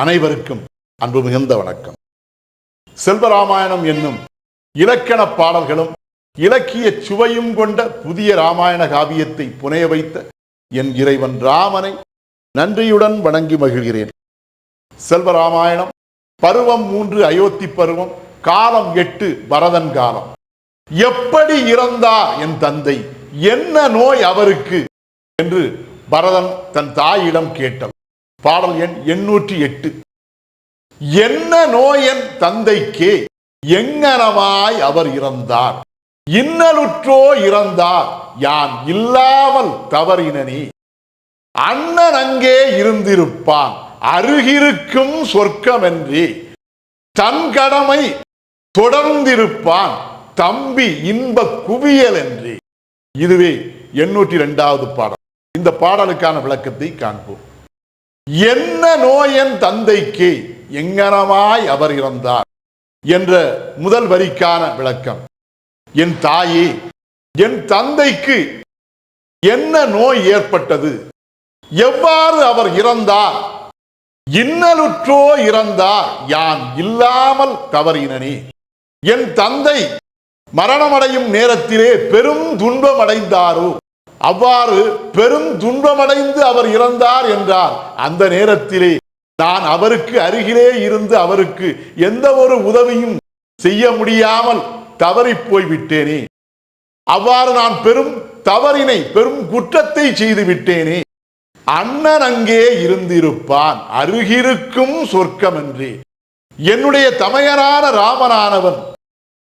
அனைவருக்கும் அன்பு மிகுந்த வணக்கம். செல்வராமாயணம் என்னும் இலக்கண பாடல்களும் இலக்கிய சுவையும் கொண்ட புதிய ராமாயண காவியத்தை புனைய வைத்த என் இறைவன் ராமனை நன்றியுடன் வணங்கி மகிழ்கிறேன். செல்வராமாயணம் பருவம் மூன்று அயோத்தி பருவம் காலம் எட்டு பரதன் காலம். எப்படி இறந்தார் என் தந்தை? என்ன நோய் அவருக்கு? என்று பரதன் தன் தாயிடம் கேட்டான். பாடல் எண் எண்ணூற்றி எட்டு என்ன நோயன் தந்தைக்கே எங்கனமாய் அவர் இறந்தார்? இன்னலுற்றோ இறந்தார் யான் இல்லாமல் தவறினனே அண்ணன் அங்கே இருந்திருப்பான் அருகிருக்கும் சொர்க்கமென்றே. தன் கடமை தொடர்ந்திருப்பான் தம்பி இன்ப குவியல் என்றே. இதுவே எண்ணூற்றி இரண்டாவது பாடல். இந்த பாடலுக்கான விளக்கத்தை காண்போம். என்ன நோயன் தந்தைக்கு எங்கனமாய் அவர் இறந்தார் என்ற முதல் வரிக்கான விளக்கம். என் தாயே என் தந்தைக்கு என்ன நோய் ஏற்பட்டது? எவ்வாறு அவர் இறந்தார்? இன்னலுற்றோ இறந்தார் யான் இல்லாமல் தவறினனே. என் தந்தை மரணமடையும் நேரத்திலே பெரும் துன்பம் அடைந்தாரோ அவ்வாறு பெரும் துன்பமடைந்து அவர் இறந்தார் என்றார். அந்த நேரத்திலே நான் அவருக்கு அருகிலே இருந்து அவருக்கு எந்த ஒரு உதவியும் செய்ய முடியாமல் தவறி போய்விட்டேனே. அவ்வாறு நான் பெரும் தவறினை பெரும் குற்றத்தை செய்து விட்டேனே. அண்ணன் அங்கே இருந்திருப்பான் அருகிருக்கும் சொர்க்கம் என்றே என்னுடைய தமையனான ராமனானவன்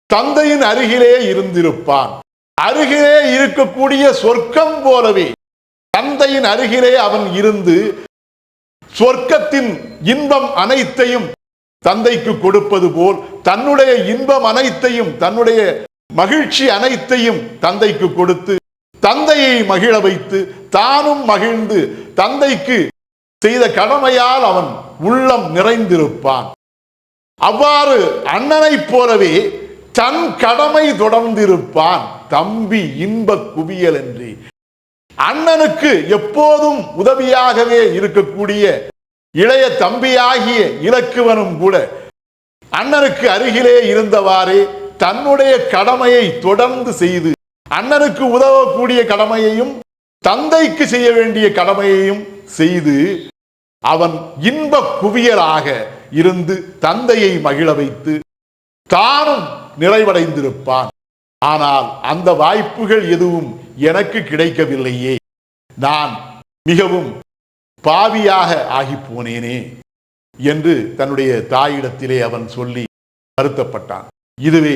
தந்தையின் அருகிலே இருந்திருப்பான். அருகிலே இருக்கக்கூடிய சொர்க்கம் போலவே. தந்தையின் அருகிலே அவன் இருந்து சொர்க்கத்தின் இன்பம் அனைத்தையும் தந்தைக்கு கொடுப்பது போல் தன்னுடைய இன்பம் அனைத்தையும் தன்னுடைய மகிழ்ச்சி அனைத்தையும் தந்தைக்கு கொடுத்து தந்தையை மகிழ வைத்து தானும் மகிழ்ந்து தந்தைக்கு செய்த கடமையால் அவன் உள்ளம் நிறைந்திருப்பான். அவ்வாறு அண்ணனைப் போலவே தன் கடமை தொடர்ந்திருப்பான். தம்பி இன்ப குவியல் என்று. அண்ணனுக்கு எப்போதும் உதவியாகவே இருக்கக்கூடிய இளைய தம்பியாகிய இலக்குவனும் கூட அண்ணனுக்கு அருகிலே இருந்தவாறே தன்னுடைய கடமையை தொடர்ந்து செய்து அண்ணனுக்கு உதவக்கூடிய கடமையையும் தந்தைக்கு செய்ய வேண்டிய கடமையையும் செய்து அவன் இன்ப குவியலாக இருந்து தந்தையை மகிழ வைத்து தானும் நிறைவடைந்திருப்பான். ஆனால் அந்த வாய்ப்புகள் எதுவும் எனக்கு கிடைக்கவில்லையே. நான் மிகவும் பாவியாக ஆகி போனேனே என்று தன்னுடைய தாயிடத்திலே அவன் சொல்லி வருத்தப்பட்டான். இதுவே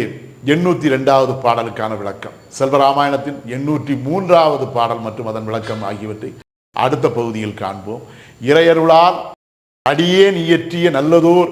எண்ணூற்றி ரெண்டாவது பாடலுக்கான விளக்கம். செல்வராமாயணத்தின் எண்ணூற்றி மூன்றாவது பாடல் மற்றும் அதன் விளக்கம் ஆகியவற்றை அடுத்த பகுதியில் காண்போம். இறையருளால் அடியேன் இயற்றிய நல்லதோர்